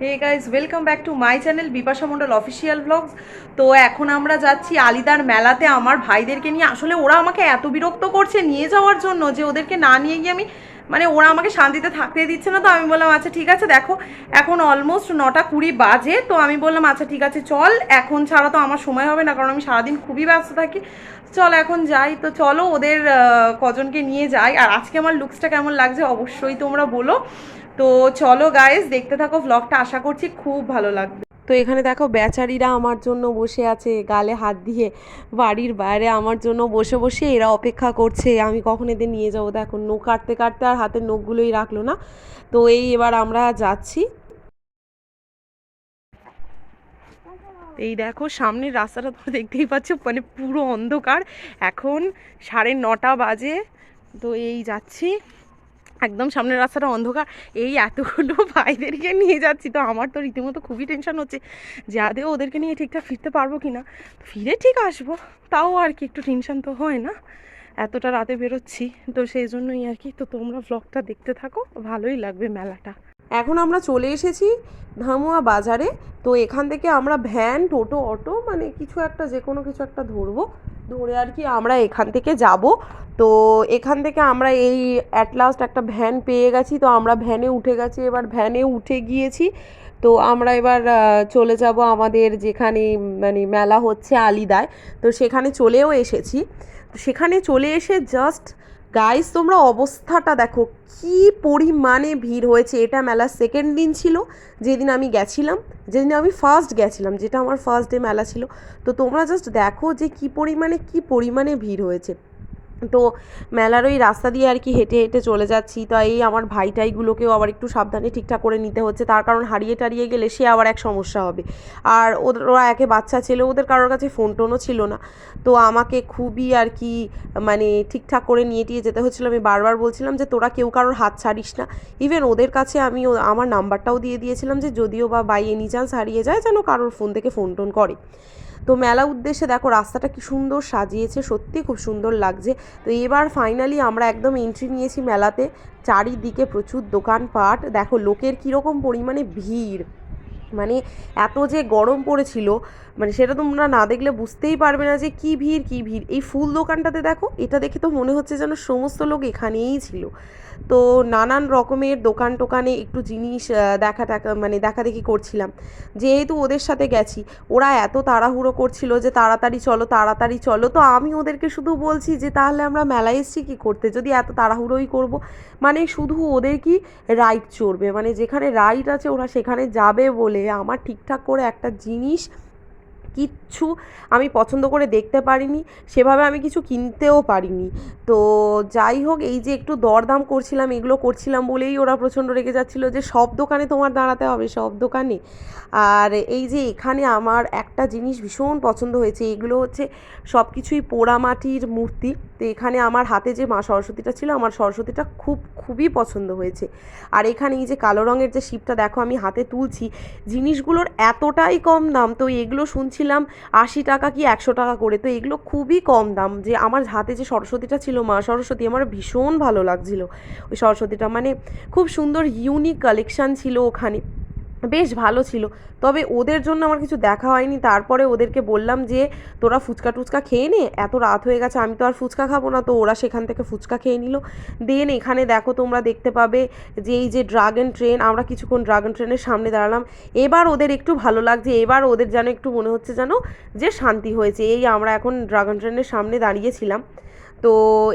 Hey guys welcome back to my channel Bipasha Mondal official blogs তো এখন আমরা যাচ্ছি আলিদার মেলাতে আমার ভাইদেরকে নিয়ে। আসলে ওরা আমাকে এত বিরক্ত করছে নিয়ে যাওয়ার জন্য যে ওদেরকে না নিয়ে গিয়ে আমি মানে ওরা আমাকে শান্তিতে থাকতে দিচ্ছে না, তো আমি বললাম আচ্ছা ঠিক আছে, দেখো, এখন অলমোস্ট নটা কুড়ি বাজে, তো আমি বললাম আচ্ছা ঠিক আছে, চল, এখন ছাড়া তো আমার সময় হবে না, কারণ আমি সারাদিন খুবই ব্যস্ত থাকি, চল, এখন যাই, তো চলো, ওদের কজনকে নিয়ে যাই, আর আজকে আমার লুকসটা কেমন লাগছে অবশ্যই তোমরা বলো, তো চলো গাইজ দেখতে থাকো ভ্লগটা আশা করছি খুব ভালো লাগবে। তো এখানে দেখো বেচারিরা আমার জন্য বসে আছে, গালে হাত দিয়ে বাড়ির বাইরে আমার জন্য বসে বসে এরা অপেক্ষা করছে। আমি কখন এদের নিয়ে যাব? দেখো নখ কাটতে কাটতে আর হাতের নখগুলোই রাখল না। তো এই এবার আমরা যাচ্ছি। এই দেখো সামনের রাস্তাটা তো দেখতেই পাচ্ছ মানে পুরো অন্ধকার। এখন সাড়ে নটা বাজে। তো এই যাচ্ছি। একদম সামনের রাস্তাটা অন্ধকার। এই এতগুলো ভাইদেরকে নিয়ে যাচ্ছি, তো আমার তো রীতিমতো খুবই টেনশন হচ্ছে যে আদেও ওদেরকে নিয়ে ঠিকঠাক ফিরতে পারব কি না ফিরে ঠিক আসব, তাও আর কি একটু টেনশন তো হয় না। এতটা রাতে বেরোচ্ছি, তো সেই জন্যই আর কি। তো তোমরা ব্লগটা দেখতে থাকো, ভালোই লাগবে মেলাটা। এখন আমরা চলে এসেছি ধামুয়া বাজারে। তো এখান থেকে আমরা ভ্যান, টোটো, অটো মানে কিছু একটা যে কোনো কিছু একটা ধরবো। ধরে আর কি আমরা এখান থেকে যাব। তো এখান থেকে আমরা এই অ্যাট লাস্ট একটা ভ্যান পেয়ে গেছি। তো আমরা ভ্যানে উঠে গেছি, এবার ভ্যানে উঠে গিয়েছি। তো আমরা এবার চলে যাব আমাদের যেখানে মানে মেলা হচ্ছে আলিদায়। তো সেখানে চলেও এসেছি। সেখানে চলে এসে জাস্ট গাইস তোমরা অবস্থাটা দেখো, কি পরিমাণে ভিড় হয়েছে। এটা মেলার সেকেন্ড দিন ছিল, যেদিন আমি গেছিলাম, যেদিন আমি ফার্স্ট গেছিলাম, যেটা আমার ফার্স্ট ডে মেলা ছিল। তো তোমরা জাস্ট দেখো যে কি পরিমাণে কি পরিমাণে ভিড় হয়েছে। তো মেলার ওই রাস্তা দিয়ে আর কি হেঁটে হেঁটে চলে যাচ্ছি। তো এই আমার ভাইটাইগুলোকেও আবার একটু সাবধানে ঠিকঠাক করে নিতে হচ্ছে। তার কারণ হারিয়ে টারিয়ে গেলে সে আবার এক সমস্যা হবে। আর ওরা একে বাচ্চা ছেলে, ওদের কারোর কাছে ফোন টোনও ছিল না। তো আমাকে খুবই আর কি মানে ঠিকঠাক করে নিয়ে টিয়ে যেতে হচ্ছিল। আমি বারবার বলছিলাম যে, তোরা কেউ কারোর হাত ছাড়িস না। ইভেন ওদের কাছে আমি আমার নাম্বারটাও দিয়ে দিয়েছিলাম যে, যদিও বা বাই এনি চান্স হারিয়ে যায়, যেন কারোর ফোন থেকে ফোন টোন করে। তো মেলা উদ্দেশ্যে দেখো, রাস্তাটা কি সুন্দর সাজিয়েছে, সত্যি খুব সুন্দর লাগছে। তো এবার ফাইনালি আমরা একদম এন্ট্রি নিয়েছি মেলাতে। চারিদিকে প্রচুর দোকানপাট। দেখো, লোকের কীরকম পরিমাণে ভিড়। মানে এত যে গরম পড়েছিল মানে সেটা তোমরা না দেখলে বুঝতেই পারবে না যে কি ভিড় কি ভিড়। এই ফুল দোকানটাতে দেখো, এটা দেখে তো মনে হচ্ছে যেন সমস্ত লোক এখানেই ছিল। তো নানান রকমের দোকান টোকানে একটু জিনিস দেখা টাকা মানে দেখা দেখি করছিলাম। যেহেতু ওদের সাথে গেছি, ওরা এত তাড়াহুড়ো করছিল যে তাড়াতাড়ি চলো তাড়াতাড়ি চলো। তো আমি ওদেরকে শুধু বলছি যে, তাহলে আমরা মেলায় এসেছি কী করতে? যদি এত তাড়াহুড়োই করব। মানে শুধু ওদের কি রাইড চড়বে? মানে যেখানে রাইড আছে, ওরা সেখানে যাবে বলে আমার ঠিকঠাক করে একটা জিনিস কিচ্ছু আমি পছন্দ করে দেখতে পারিনি, সেভাবে আমি কিছু কিনতেও পারিনি। তো যাই হোক, এই যে একটু দরদাম করছিলাম, এগুলো করছিলাম বলেই ওরা প্রচণ্ড রেগে যাচ্ছিল যে সব দোকানে তোমার দাঁড়াতে হবে, সব দোকানে। আর এই যে এখানে আমার একটা জিনিস ভীষণ পছন্দ হয়েছে, এগুলো হচ্ছে সব কিছুই পোড়ামাটির মূর্তি। তো এখানে আমার হাতে যে মা সরস্বতীটা ছিল, আমার সরস্বতীটা খুব, খুবই পছন্দ হয়েছে। আর এখানে এই যে কালো রঙের যে শিপটা, দেখো আমি হাতে তুলছি, জিনিসগুলোর এতটাই কম দাম, তো এগুলো শুনছিলাম আশি টাকা কি একশো টাকা করে? তো এগুলো খুবই কম দাম। যে আমার হাতে যে সরস্বতীটা ছিল মা, সরস্বতী আমার ভীষণ ভালো লাগছিল। ওই সরস্বতীটা মানে খুব সুন্দর ইউনিক কালেকশান ছিল ওখানে। বেশ ভালো ছিল। তবে ওদের জন্য আমার কিছু দেখা হয়নি। তারপরে ওদেরকে বললাম যে, তোরা ফুচকা টুচকা খেয়ে নে, এত রাত হয়ে গেছে, আমি তো আর ফুচকা খাব না। তো ওরা সেখান থেকে ফুচকা খেয়ে নিল। দেন এখানে দেখো তোমরা দেখতে পাবে যে, এই যে ড্রাগন ট্রেন, আমরা কিছুক্ষণ ড্রাগন ট্রেনের সামনে দাঁড়ালাম। এবার ওদের একটু ভালো লাগছে, এবার ওদের যেন একটু মনে হচ্ছে যেন যে শান্তি হয়েছে। এই আমরা এখন ড্রাগন ট্রেনের সামনে দাঁড়িয়েছিলাম তো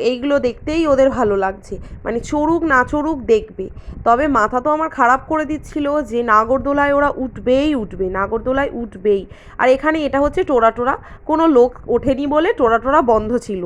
এইগুলো দেখতেই ওদের ভালো লাগছে। মানে চড়ুক না চড়ুক দেখবে। তবে মাথা তো আমার খারাপ করে দিচ্ছিল যে নাগরদোলায় ওরা উঠবেই উঠবে, নাগরদোলায় উঠবেই। আর এখানে এটা হচ্ছে টোরা টোরা। কোনো লোক ওঠেনি বলে টোরা টোরা বন্ধ ছিল।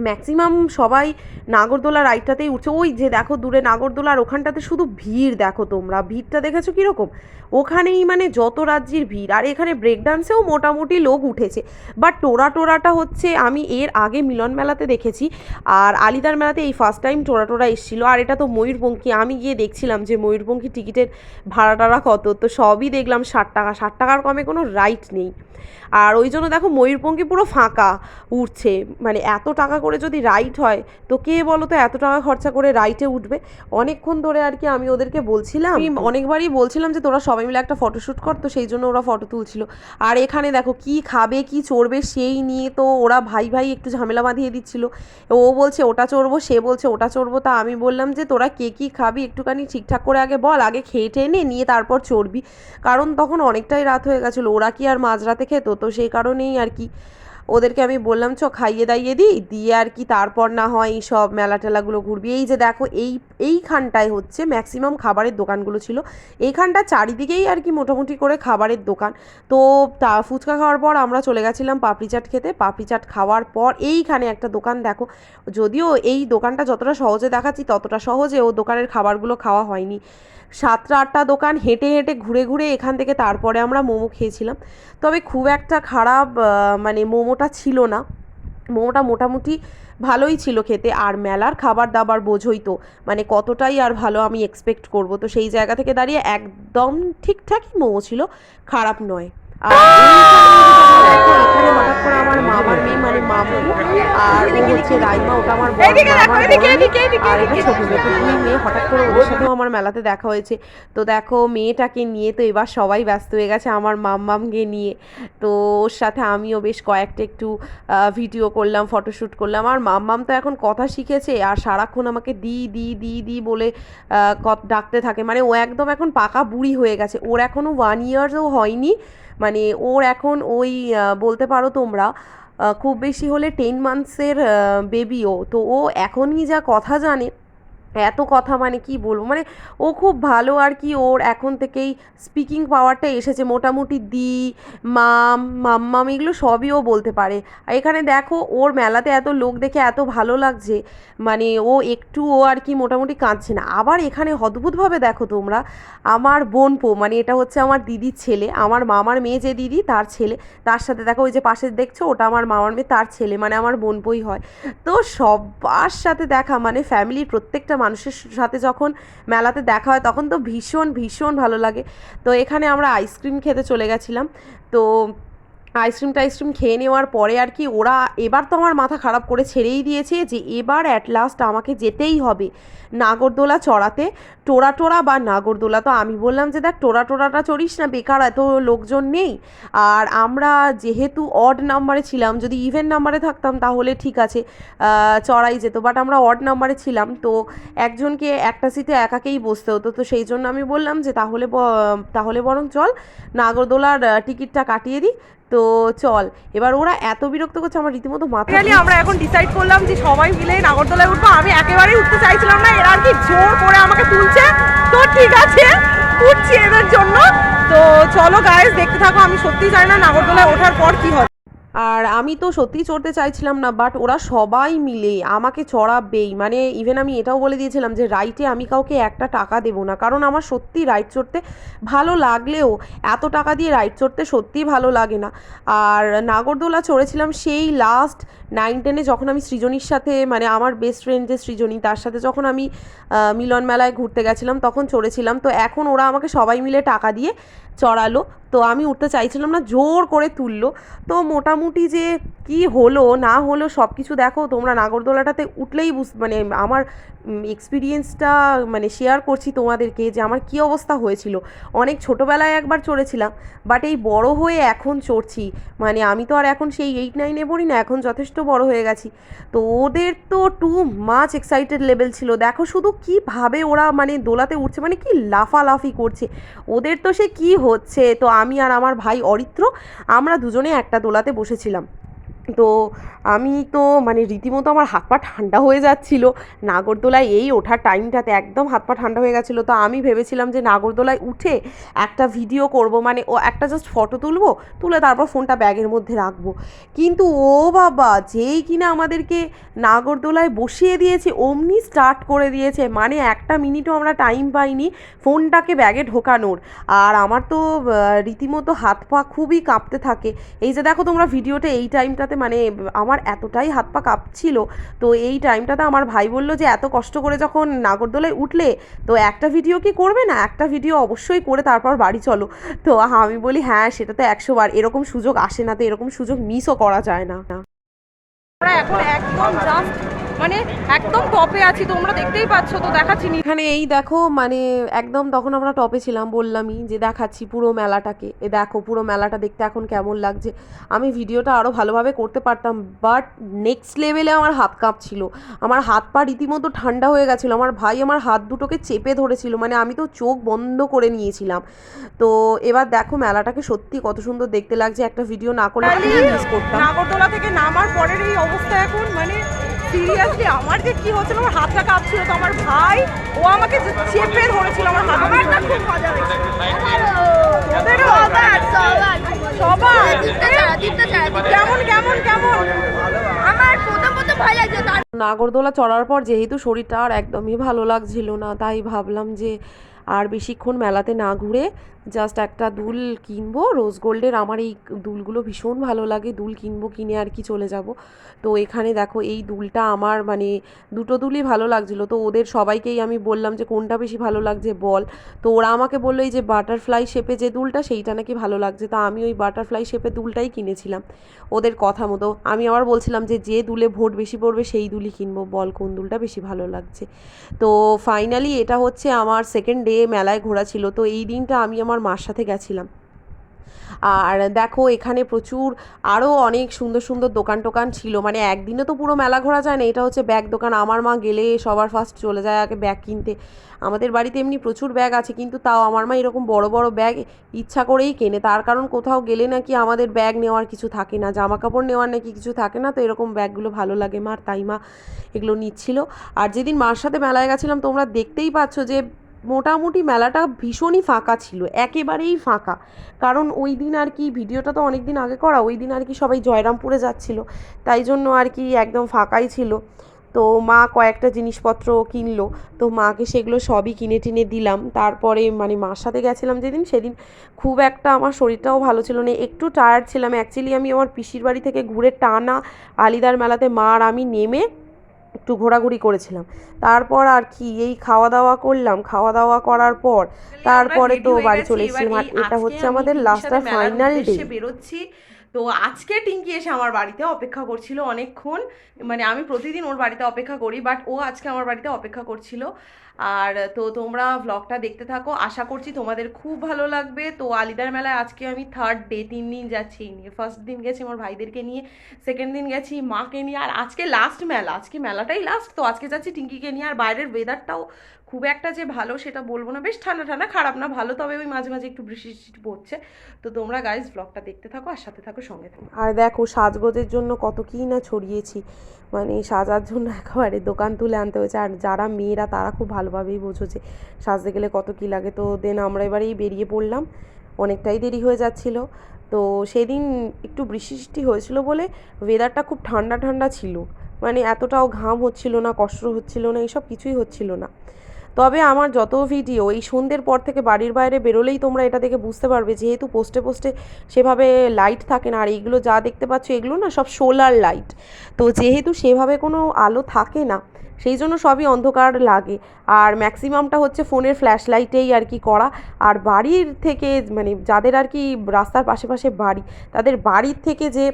ম্যাক্সিমাম সবাই নাগরদোলা রাইডটাতেই উঠছে। ওই যে দেখো দূরে নাগরদোলার ওখানটাতে শুধু ভিড় দেখো তোমরা। ভিড়টা দেখেছ কীরকম? ওখানেই মানে যত রাজ্যের ভিড়। আর এখানে ব্রেক ডান্সেও মোটামুটি লোক উঠেছে। বাট টোরা টোরাটা হচ্ছে, আমি এর আগে মিলন মেলাতে দেখেছি। আর আলিদার মেলাতে এই ফার্স্ট টাইম টোরা টোরা এসেছিল। আর এটা তো ময়ূরপঙ্খী। আমি গিয়ে দেখছিলাম যে ময়ূরপঙ্খী টিকিটের ভাড়া টাড়া কত। তো সবই দেখলাম ষাট টাকা। ষাট টাকার কমে কোনো রাইট নেই। আর ওই জন্য দেখো ময়ূরপঙ্খী পুরো ফাঁকা উঠছে। মানে এত টাকা করে যদি রাইড হয়, তো কে বলো তো এত টাকা খরচা করে রাইটে উঠবে? অনেকক্ষণ ধরে আর কি আমি ওদেরকে বলছিলাম, আমি অনেকবারই বলছিলাম যে তোরা সবাই মিলে একটা ফটোশ্যুট কর, তো সেই জন্য ওরা ফটো তুলছিল। আর এখানে দেখো কি খাবে, কি চড়বে সেই নিয়ে তো ওরা ভাই ভাই একটু ঝামেলা বাঁধিয়ে দিচ্ছিল। ও বলছে, ওটা চড়বো, সে বলছে, ওটা চড়বো। তা আমি বললাম যে, তোরা কে কী খাবি, একটুখানি ঠিকঠাক করে আগে বল, আগে খেয়ে টেয়ে নে, নিয়ে তারপর চড়বি। কারণ তখন অনেকটাই রাত হয়ে গেছিল, ওরা কি আর মাঝরাতে খেতো? তো সেই কারণেই আর কি। ওদেরকে আমি বললাম, চ, খাইয়ে দাইয়ে দিই, দিয়ে আর কি তারপর না হয় এই সব মেলা টেলাগুলো ঘুরবি। এই যে দেখো, এই, এইখানটায় হচ্ছে ম্যাক্সিমাম খাবারের দোকানগুলো ছিল। এইখানটা চারিদিকেই আর কি মোটামুটি করে খাবারের দোকান। তো তা, ফুচকা খাওয়ার পর আমরা চলে গেছিলাম পাপড়ি চাট খেতে। পাপড়ি চাট খাওয়ার পর এইখানে একটা দোকান দেখো। যদিও এই দোকানটা যতটা সহজে দেখাচ্ছি, ততটা সহজে ও দোকানের খাবারগুলো খাওয়া হয়নি। সাতটা আটটা দোকান হেঁটে হেঁটে ঘুরে ঘুরে এখান থেকে তারপরে আমরা মোমো খেয়েছিলাম। তবে খুব একটা খারাপ মানে মোমোটা ছিল না। মোমোটা মোটামুটি ভালোই ছিল খেতে। আর মেলার খাবার দাবার বোঝই তো মানে কতটাই আর ভালো আমি এক্সপেক্ট করব। তো সেই জায়গা থেকে দাঁড়িয়ে একদম ঠিকঠাকই মোমো ছিল, খারাপ নয়। আর এখানে হঠাৎ করে আমার মামার মেয়ে মানে মামু আর ও হচ্ছে রাইমা ওটা আমার বড় আমার আর এটা ছোট মেয়ে তো দুই মেয়ে হঠাৎ করে ওদের সাথেও আমার মেলাতে দেখা হয়েছে। তো দেখো মেয়েটাকে নিয়ে তো এবার সবাই ব্যস্ত হয়ে গেছে আমার মাম্মামকে নিয়ে। তো ওর সাথে আমিও বেশ কয়েকটা একটু ভিডিও করলাম ফটোশ্যুট করলাম। আর মাম্মাম তো এখন কথা শিখেছে আর সারাক্ষণ আমাকে দি দি দি দি বলে ডাকতে থাকে। মানে ও একদম এখন পাকা বুড়ি হয়ে গেছে। ওর এখনও ওয়ান ইয়ার্সও হয়নি। মানে ওর এখন ওই বলতে পারো তোমরা খুব বেশি হলে টেন মান্থসের বেবিও তো ও এখনই যা কথা জানে এত কথা মানে কি বলব? মানে ও খুব ভালো আর কি ওর এখন থেকেই স্পিকিং পাওয়ারটা এসেছে। মোটামুটি দি, মাম, মাম্মাম এগুলো সবই ও বলতে পারে। আর এখানে দেখো ওর মেলাতে এত লোক দেখে এত ভালো লাগছে মানে ও একটু ও আর কি মোটামুটি কাঁদছে না। আবার এখানে অদ্ভুতভাবে দেখো তোমরা, আমার বোনপো মানে এটা হচ্ছে আমার দিদির ছেলে, আমার মামার মেয়ে যে দিদি, তার ছেলে, তার সাথে দেখো ওই যে পাশে দেখছ, ওটা আমার মামার মেয়ে, তার ছেলে মানে আমার বোনপোই হয়। তো সবার সাথে দেখা মানে ফ্যামিলির প্রত্যেকটা মানুষের সাথে যখন মেলাতে দেখা হয় তখন তো ভীষণ ভীষণ ভালো লাগে। তো এখানে আমরা আইসক্রিম খেতে চলে গেছিলাম। তো আইসক্রিম টাইসক্রিম খেয়ে নেওয়ার পরে আর কি ওরা এবার তো আমার মাথা খারাপ করে ছেড়েই দিয়েছে যে এবার অ্যাট লাস্ট আমাকে যেতেই হবে নাগরদোলা চড়াতে। টোরা টোরা বা নাগরদোলা তো আমি বললাম যে দেখ টোরা টোরাটা চড়িস না, বেকার এত লোকজন নেই। আর আমরা যেহেতু অড নাম্বারে ছিলাম, যদি ইভেন নাম্বারে থাকতাম তাহলে ঠিক আছে চড়াই যেত। বাট আমরা অড নাম্বারে ছিলাম, তো একজনকে একটা সিটে একাকেই বসতে হতো। তো সেই জন্য আমি বললাম যে তাহলে তাহলে বরং চল নাগরদোলার টিকিটটা কাটিয়ে দিই। তো চল এবার ওরা এত বিরক্ত করছে আমার রীতিমতো মাথা আমরা এখন ডিসাইড করলাম যে সবাই মিলে নাগরদোলায় উঠবো। আমি একেবারেই উঠতে চাইছিলাম না এরা আর কি জোর করে আমাকে তুলছে। তো ঠিক আছে উঠছি এদের জন্য। তো চলো গায়ে দেখতে থাকো আমি সত্যি জানি না নাগরদোলায় ওঠার পর কি হয় আর আমি তো সত্যিই চড়তে চাইছিলাম না বাট ওরা সবাই মিলে আমাকে চড়াবেই। মানে ইভেন আমি এটাও বলে দিয়েছিলাম যে রাইটে আমি কাউকে একটা টাকা দেবো না, কারণ আমার সত্যি রাইড চড়তে ভালো লাগলেও, এত টাকা দিয়ে রাইড চড়তে সত্যিই ভালো লাগে না। আর নাগরদোলা চড়েছিলাম সেই লাস্ট নাইন টেনে যখন আমি সৃজনীর সাথে মানে আমার বেস্ট ফ্রেন্ড যে সৃজনী, তার সাথে যখন আমি মিলন মেলায় ঘুরতে গেছিলাম, তখন চড়েছিলাম। তো এখন ওরা আমাকে সবাই মিলে টাকা দিয়ে চড়ালো। তো আমি উঠতে চাইছিলাম না, জোর করে তুললো। তো মোটামুটি যে কি হলো, না হলো সব কিছু দেখো, তোমরা নাগরদোলাটাতে উঠলেই বুঝ মানে আমার এক্সপিরিয়েন্সটা মানে শেয়ার করছি তোমাদেরকে যে আমার কি অবস্থা হয়েছিল। অনেক ছোটোবেলায় একবার চড়েছিলাম বাট এই বড় হয়ে এখন চড়ছি। মানে আমি তো আর এখন সেই এইট নাইনে পড়ি না এখন যথেষ্ট বড় হয়ে গেছি। তো ওদের তো টু মাচ এক্সাইটেড লেভেল ছিল। দেখো শুধু কীভাবে ওরা মানে দোলাতে উঠছে মানে কি লাফালাফি করছে। ওদের তো সে কি হচ্ছে তো আমি আর আমার ভাই অরিত্র আমরা দুজনে একটা দোলাতে বসেছিলাম। তো আমি তো মানে রীতিমতো আমার হাত পা ঠান্ডা হয়ে যাচ্ছিল। নাগরদোলায় এই ওঠার টাইমটাতে একদম হাত পা ঠান্ডা হয়ে গেছিল। তো আমি ভেবেছিলাম যে নাগরদোলায় উঠে একটা ভিডিও করব মানে ও একটা জাস্ট ফটো তুলবো, তুলে তারপর ফোনটা ব্যাগের মধ্যে রাখব। কিন্তু ও বাবা, যেই কিনা আমাদেরকে নাগরদোলায় বসিয়ে দিয়েছে, অমনি স্টার্ট করে দিয়েছে। মানে একটা মিনিটও আমরা টাইম পাইনি ফোনটাকে ব্যাগে ঢোকানোর। আর আমার তো রীতিমতো হাত পা খুবই কাঁপতে থাকে। এই যে দেখো তোমরা ভিডিওতে এই টাইমটাতে মানে আমার এতটাই হাত পা কাঁপছিল। তো এই টাইমটাতে আমার ভাই বলল যে, এত কষ্ট করে যখন নাগরদোলায় উঠলে, তো একটা ভিডিও কি করবে না? একটা ভিডিও অবশ্যই করে তারপর বাড়ি চলো। তো আমি বলি হ্যাঁ সেটা তো একশো বার। এরকম সুযোগ আসে না তো, এরকম সুযোগ মিসও করা যায় না। এখন একদম জাস্ট মানে একদম টপে আছি তোমরা দেখতেই পাচ্ছ তো দেখাচ্ছি এখানে এই দেখো মানে একদম তখন আমরা টপে ছিলাম বললামই যে দেখাচ্ছি পুরো মেলাটাকে। এ দেখো পুরো মেলাটা দেখতে এখন কেমন লাগছে। আমি ভিডিওটা আরও ভালোভাবে করতে পারতাম বাট নেক্সট লেভেলে আমার হাত কাঁপছিল। আমার হাত পা রীতিমতো ঠান্ডা হয়ে গেছিল আমার ভাই আমার হাত দুটোকে চেপে ধরেছিল মানে আমি তো চোখ বন্ধ করে নিয়েছিলাম। তো এবার দেখো মেলাটাকে সত্যি কত সুন্দর দেখতে লাগছে একটা ভিডিও না করলে মিস করতাম। নাগরদোলা থেকে নামার পরের এই অবস্থা এখন মানে সিরিয়াসলি আমার যে কি হচ্ছিল আমার হাতটা কাঁপছিল তো আমার ভাই ও আমাকে চেপে ধরেছিল আমার হাত আমারটা খুব মজা হয়েছে। তোদেরও? সবার কেমন কেমন কেমন? আমার প্রথম প্রথম ভয় লাগছে নাগরদোলা চড়ার পর যেহেতু শরীরটা আর একদমই ভালো লাগছিল না তাই ভাবলাম যে আর বেশিক্ষণ মেলাতে না ঘুরে জাস্ট একটা দুল কিনবো রোজ গোল্ডের আমার এই দুলগুলো ভীষণ ভালো লাগে, দুল কিনবো, কিনে আর কি চলে যাব। তো এখানে দেখো এই দুলটা আমার মানে দুটো দুলই ভালো লাগছিল। তো ওদের সবাইকেই আমি বললাম যে, কোনটা বেশি ভালো লাগছে বল? তো ওরা আমাকে বলল, এই যে বাটারফ্লাই শেপে যে দুলটা, সেইটা নাকি ভালো লাগছে। তো আমি ওই বাটারফ্লাই শেপে দুলটাই কিনেছিলাম, ওদের কথা মতো। আমি আবার বলছিলাম যে যে দুলে ভোট বেশি পড়বে, সেই দুলই কিনবো। বল কোন দুলটা বেশি ভালো লাগছে? তো ফাইনালি এটা হচ্ছে আমার সেকেন্ড ডে মেলায় ঘোরা ছিল। তো এই দিনটা আমি আমার মার সাথে গেছিলাম। আর দেখো, এখানে প্রচুর আরও অনেক সুন্দর সুন্দর দোকান টোকান ছিল। মানে একদিনে তো পুরো মেলা ঘোরা যায় না, এটা হচ্ছে ব্যাগ দোকান। আমার মা গেলে সবার ফার্স্ট চলে যায় আগে ব্যাগ কিনতে। আমাদের বাড়িতে এমনি প্রচুর ব্যাগ আছে, কিন্তু তাও আমার মা এরকম বড় বড় ব্যাগ ইচ্ছা করেই কেনে। তার কারণ কোথাও গেলে নাকি আমাদের ব্যাগ নেওয়ার কিছু থাকে না জামা কাপড় নেওয়ার নাকি কিছু থাকে না, তো এরকম ব্যাগগুলো ভালো লাগে মার তাই মা এগুলো নিচ্ছিল। আর যেদিন মার সাথে মেলায় গেছিলাম, তোমরা দেখতেই পাচ্ছ যে মোটামুটি মেলাটা ভীষণই ফাঁকা ছিল, একেবারেই ফাঁকা। কারণ ওই দিন আর কি, ভিডিওটা তো অনেক দিন আগে করা, ওই দিন আর কি সবাই জয়রামপুরে যাচ্ছিল। তাই জন্য আর কি একদম ফাঁকাই ছিল। তো মা কয়েকটা জিনিসপত্র কিনলো, তো মাকে সেগুলো সবই কিনে টিনে দিলাম। তারপরে মানে মার সাথে গেছিলাম যেদিন, সেদিন খুব একটা আমার শরীরটাও ভালো ছিল না, একটু টায়ার্ড ছিলাম। অ্যাকচুয়ালি আমি আমার পিসির বাড়ি থেকে ঘুরে টানা আলিদার মেলাতে মা আর আমি নেমে একটু ঘোরাঘুরি করেছিলাম। তারপর আর কি এই খাওয়া দাওয়া করলাম। খাওয়া দাওয়া করার পর তারপরে তো বাড়ি চলে এসেছিলাম আর এটা হচ্ছে আমাদের লাস্ট আর ফাইনাল ডে বেরোচ্ছি। তো আজকে টিঙ্কি এসে আমার বাড়িতে অপেক্ষা করছিল অনেকক্ষণ। মানে আমি প্রতিদিন ওর বাড়িতে অপেক্ষা করি বাট ও আজকে আমার বাড়িতে অপেক্ষা করছিল। আর তো তোমরা ব্লগটা দেখতে থাকো। আশা করছি তোমাদের খুব ভালো লাগবে। তো আলিদার মেলায় আজকে আমি থার্ড ডে তিন দিন যাচ্ছি নিয়ে। ফার্স্ট দিন গেছি আমার ভাইদেরকে নিয়ে সেকেন্ড দিন গেছি মাকে নিয়ে। আর আজকে লাস্ট মেলা, আজকে মেলাটাই লাস্ট তো আজকে যাচ্ছি টিঙ্কিকে নিয়ে। আর বাইরের ওয়েদারটাও খুব একটা যে ভালো সেটা বলব না। বেশ ঠান্ডা ঠান্ডা, খারাপ না, ভালো, তবে ওই মাঝে মাঝে একটু বৃষ্টি বৃষ্টি পড়ছে। তো তোমরা গাইজ ব্লগটা দেখতে থাকো আর সাথে থাকো, সঙ্গে থাকো। আর দেখো সাজগোজের জন্য কত কী না ছড়িয়েছি। মানে সাজার জন্য একেবারে দোকান তুলে আনতে হয়েছে। আর যারা মেয়েরা, তারা খুব ভালোভাবেই বোঝো যে সাজতে গেলে কত কী লাগে। তো দেন আমরা এবারেই বেরিয়ে পড়লাম। অনেকটাই দেরি হয়ে যাচ্ছিল। তো সেদিন একটু বৃষ্টি হয়েছিল বলে ওয়েদারটা খুব ঠান্ডা ঠান্ডা ছিল। মানে এতটাও ঘাম হচ্ছিল না, কষ্ট হচ্ছিল না এসব কিছুই হচ্ছিল না। তবে আমার যত ভিডিও এই সন্ধ্যের পর থেকে বাড়ির বাইরে বেরোলেই তোমরা এটা দেখে বুঝতে পারবে, যেহেতু পোস্টে পোস্টে সেভাবে লাইট থাকে না, আর এইগুলো যা দেখতে পাচ্ছ এগুলো না সব সোলার লাইট তো যেহেতু সেভাবে কোনো আলো থাকে না, সেই জন্য সবই অন্ধকার লাগে। আর ম্যাক্সিমামটা হচ্ছে ফোনের ফ্ল্যাশ লাইটেই আর কি করা। আর বাড়ির থেকে মানে যাদের আর কি রাস্তার পাশে পাশে বাড়ি, তাদের বাড়ির থেকে যে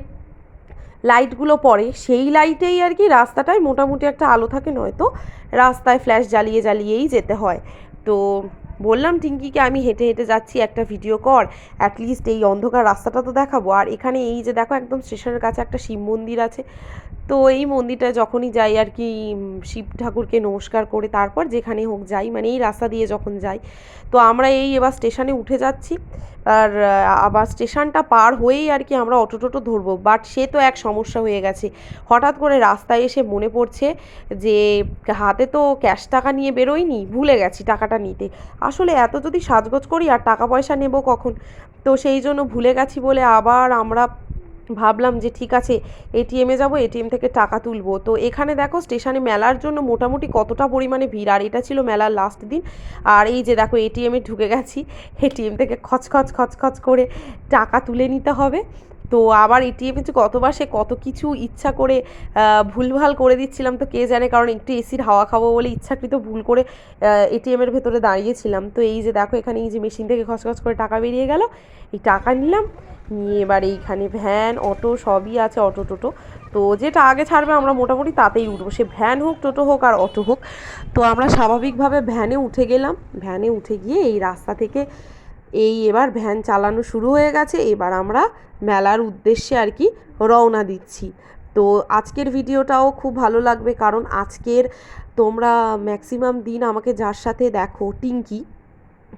লাইটগুলো পড়ে, সেই লাইটেই আর কি রাস্তাটায় মোটামুটি একটা আলো থাকে নয়তো রাস্তায় ফ্ল্যাশ জ্বালিয়ে জ্বালিয়েই যেতে হয়। তো বললাম টিঙ্কিকে, আমি হেঁটে হেঁটে যাচ্ছি, একটা ভিডিও কর অ্যাটলিস্ট এই অন্ধকার রাস্তাটা তো দেখাবো। আর এখানে এই যে দেখো, একদম স্টেশনের কাছে একটা শিব মন্দির আছে। তো এই মন্দিরটায় যখনই যাই আর কি শিব ঠাকুরকে নমস্কার করে তারপর যেখানে হোক যাই মানে এই রাস্তা দিয়ে যখন যাই। তো আমরা এই এবার স্টেশনে উঠে যাচ্ছি আর আবার স্টেশনটা পার হয়েই আর কি আমরা অটো টোটো ধরবো। বাট সে তো এক সমস্যা হয়ে গেছে। হঠাৎ করে রাস্তায় এসে মনে পড়ছে যে, হাতে তো ক্যাশ টাকা নিয়ে বেরোয়নি, ভুলে গেছি টাকাটা নিতে। আসলে এত যদি সাজগোজ করি আর টাকা পয়সা নেব কখন? তো সেই জন্য ভুলে গেছি বলে আবার আমরা ভাবলাম যে ঠিক আছে এটিএমে যাব এটিএম থেকে টাকা তুলবো। তো এখানে দেখো স্টেশনে মেলার জন্য মোটামুটি কতটা পরিমাণে ভিড়, আর এটা ছিল মেলার লাস্ট দিন। আর এই যে দেখো এটিএমে ঢুকে গেছি এটিএম থেকে খচখচ খচখচ করে টাকা তুলে নিতে হবে। তো আবার এটিএমে যে কতবার সে কত কিছু ইচ্ছা করে ভুলভাল করে দিচ্ছিলাম, তো কে জানে? কারণ একটু এসির হাওয়া খাব বলে ইচ্ছাকৃত ভুল করে এটিএমের ভেতরে দাঁড়িয়েছিলাম। তো এই যে দেখো, এখানে এই যে মেশিন থেকে খচখচ করে টাকা বেরিয়ে গেল। এই টাকা নিলাম, নিয়ে এবার এইখানে ভ্যান, অটো সবই আছে, অটো টোটো। তো যেটা আগে ছাড়বে আমরা মোটামুটি তাতেই উঠবো। সে ভ্যান হোক, টোটো হোক আর অটো হোক। তো আমরা স্বাভাবিকভাবে ভ্যানে উঠে গেলাম। ভ্যানে উঠে গিয়ে এই রাস্তা থেকে এই এবার ভ্যান চালানো শুরু হয়ে গেছে, এবার আমরা মেলার উদ্দেশ্যে আর কি রওনা দিচ্ছি। তো আজকের ভিডিওটাও খুব ভালো লাগবে কারণ আজকের তোমরা ম্যাক্সিমাম দিন আমাকে যার সাথে দেখো, টিঙ্কি,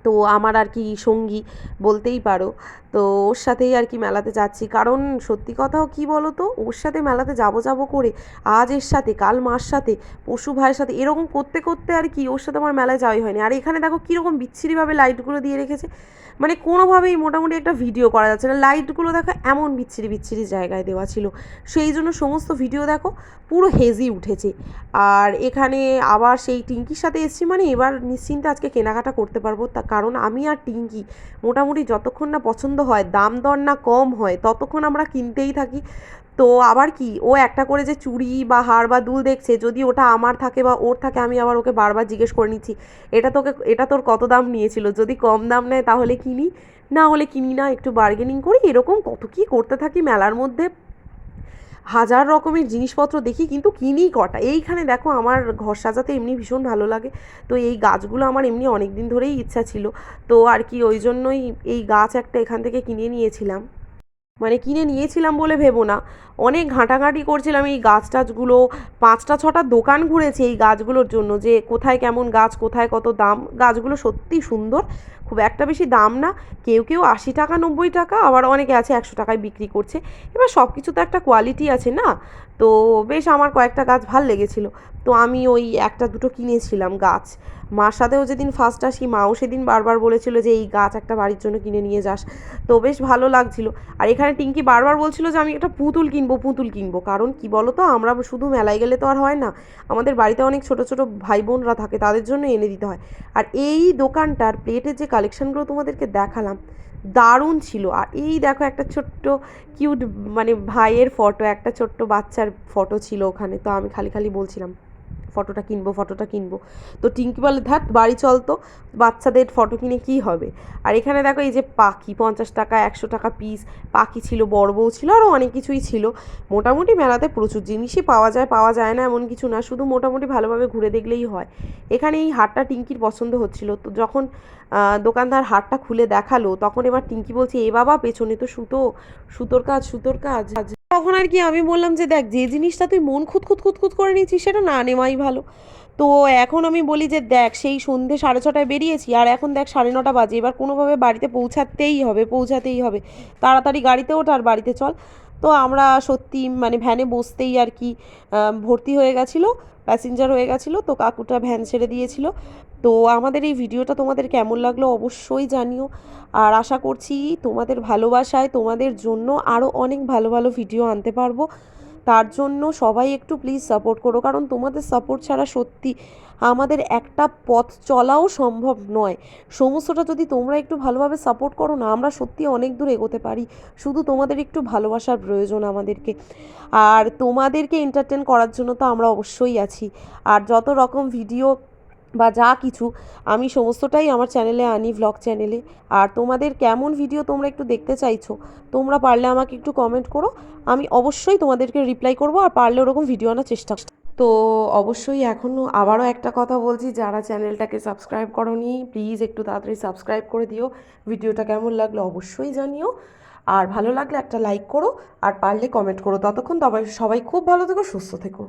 তো আমার আর কি সঙ্গী বলতেই পারো। তো ওর সাথেই আর কি মেলাতে যাচ্ছি। কারণ সত্যি কথাও কি বলো তো ওর সাথে মেলাতে যাব যাব করে, আজ এর সাথে, কাল মার সাথে, পশু ভাইয়ের সাথে, এরকম করতে করতে আর কি ওর সাথে আমার মেলায় যাওয়াই হয়নি। আর এখানে দেখো কীরকম বিচ্ছিরিভাবে লাইটগুলো দিয়ে রেখেছে। মানে কোনোভাবেই মোটামুটি একটা ভিডিও করা যাচ্ছে না। লাইটগুলো দেখো এমন বিচ্ছিরি বিচ্ছিরি জায়গায় দেওয়া ছিল। সেই জন্য সমস্ত ভিডিও দেখো পুরো হেজি উঠেছে। আর এখানে আবার সেই টিঙ্কির সাথে এসেছি মানে এবার নিশ্চিন্তে আজকে কেনাকাটা করতে পারব। তা কারণ আমি আর টিঙ্কি মোটামুটি যতক্ষণ না পছন্দ হয়, দাম দর না কম হয়, ততক্ষণ আমরা কিনতেই থাকি। তো আবার কি, ও একটা করে যে চুড়ি বা হার বা দুল দেখছে, যদি ওটা আমার থাকে বা ওর থাকে, আমি আবার ওকে বারবার জিজ্ঞেস করে নিচ্ছি, এটা তোকে, এটা তোর কত দাম নিয়েছিল? যদি কম দাম নেয় তাহলে কিনি, না হলে কিনি না, একটু বার্গেনিং করি? এরকম কত কী করতে থাকি মেলার মধ্যে। হাজার রকমের জিনিসপত্র দেখি, কিন্তু কিনি কটা। এইখানে দেখো আমার ঘর সাজাতে এমনি ভীষণ ভালো লাগে। তো এই গাছগুলো আমার এমনি অনেক দিন ধরেই ইচ্ছা ছিল। তো আর কি, ওই জন্যই এই গাছ একটা এখান থেকে কিনে নিয়েছিলাম। মানে কিনে নিয়েছিলাম বলে ভেবো না। অনেক ঘাঁটাঘাঁটি করছিলাম এই গাছ টাছগুলো। পাঁচটা ছটা দোকান ঘুরেছি এই গাছগুলোর জন্য যে কোথায় কেমন গাছ, কোথায় কত দাম। গাছগুলো সত্যি সুন্দর, খুব একটা বেশি দাম না। কেউ কেউ আশি টাকা, নব্বই টাকা, আবার অনেকে আছে একশো টাকায় বিক্রি করছে। এবার সব কিছু তো একটা কোয়ালিটি আছে না? তো বেশ আমার কয়েকটা গাছ ভালো লেগেছিলো। তো আমি ওই একটা দুটো কিনেছিলাম গাছ। মার সাথেও যেদিন ফার্স্ট আসি, মাও সেদিন বারবার বলেছিল যে, এই গাছ একটা বাড়ির জন্য কিনে নিয়ে যাস। তো বেশ ভালো লাগছিল। আর এখানে টিঙ্কি বারবার বলছিল যে, আমি একটা পুতুল কিনবো পুতুল কিনবো। কারণ কি বলো তো আমরা শুধু মেলায় গেলে তো আর হয় না, আমাদের বাড়িতে অনেক ছোট ছোট ভাই বোনরা থাকে, তাদের জন্য এনে দিতে হয়। আর এই দোকানটার প্লেটের যে কালেকশনগুলো তোমাদেরকে দেখালাম, দারুণ ছিল। আর এই দেখো একটা ছোট্ট কিউট মানে ভাইয়ের ফটো একটা ছোট্ট বাচ্চার ফটো ছিল ওখানে। তো আমি খালি খালি বলছিলাম। ফটোটা কিনবো ফটোটা কিনবো। তো টিঙ্কি বলে ধ্যাত বাড়ি চল তো, বাচ্চাদের ফটো কিনে কী হবে? আর এখানে দেখো এই যে পাখি, পঞ্চাশ টাকা, একশো টাকা পিস পাখি ছিল, বড় বউ ছিল আরও অনেক কিছুই ছিল। মোটামুটি মেলাতে প্রচুর জিনিসই পাওয়া যায় পাওয়া যায় না এমন কিছু না, শুধু মোটামুটি ভালোভাবে ঘুরে দেখলেই হয়। এখানে এই হারটা টিঙ্কির পছন্দ হচ্ছিল। তো যখন দোকানদার হারটা খুলে দেখাল, তখন এবার টিঙ্কি বলছে, এ বাবা, পেছনে তো সুতো, সুতোর কাজ সুতোর কাজ। তখন আর কি আমি বললাম যে দেখ, যে জিনিসটা তুই মন খুঁত খুঁত খুঁত খুঁত করে নিয়েছিস সেটা না নেওয়াই ভালো। তো এখন আমি বলি যে দেখ, সেই সন্ধে সাড়ে ছটায় বেরিয়েছি, আর এখন দেখ সাড়ে নটা বাজে, এবার কোনোভাবে বাড়িতে পৌঁছাতেই হবে পৌঁছাতেই হবে। তাড়াতাড়ি গাড়িতে ওঠ আর বাড়িতে চল। তো আমরা সত্যি মানে ভ্যানে বসতেই আর কি ভর্তি হয়ে গেছিল প্যাসেঞ্জার হয়ে গেছিল, তো কাকুটা ভ্যান ছেড়ে দিয়েছিল। তো আমাদের এই ভিডিওটা তোমাদের কেমন লাগল অবশ্যই জানিও। আর আশা করছি তোমাদের ভালোবাসায়, তোমাদের জন্য আরও অনেক ভালো ভালো ভিডিও আনতে পারব। তার জন্য সবাই একটু প্লিজ সাপোর্ট করো। কারণ তোমাদের সাপোর্ট ছাড়া সত্যি আমাদের একটা পথ চলাও সম্ভব নয়। সমস্তটা যদি তোমরা একটু ভালোভাবে সাপোর্ট করো না, আমরা সত্যি অনেক দূর এগোতে পারি। শুধু তোমাদের একটু ভালোবাসার প্রয়োজন আমাদেরকে। আর তোমাদেরকে এন্টারটেন করার জন্য তো আমরা অবশ্যই আছি। আর যত রকম ভিডিও বা যা কিছু, আমি সমস্তটাই আমার চ্যানেলে আনি ভ্লগ চ্যানেলে আর তোমাদের কেমন ভিডিও তোমরা একটু দেখতে চাইছো, তোমরা পারলে আমাকে একটু কমেন্ট করো। আমি অবশ্যই তোমাদেরকে রিপ্লাই করব আর পারলে ওরকম ভিডিও আনার চেষ্টা। তো অবশ্যই এখনও আবারও একটা কথা বলছি, যারা চ্যানেলটাকে সাবস্ক্রাইব করনি প্লিজ একটু তাড়াতাড়ি সাবস্ক্রাইব করে দিও। ভিডিওটা কেমন লাগল অবশ্যই জানিও। আর ভালো লাগলে একটা লাইক করো, আর পারলে কমেন্ট করো। ততক্ষণ তবে সবাই খুব ভালো থেকো, সুস্থ থেকো।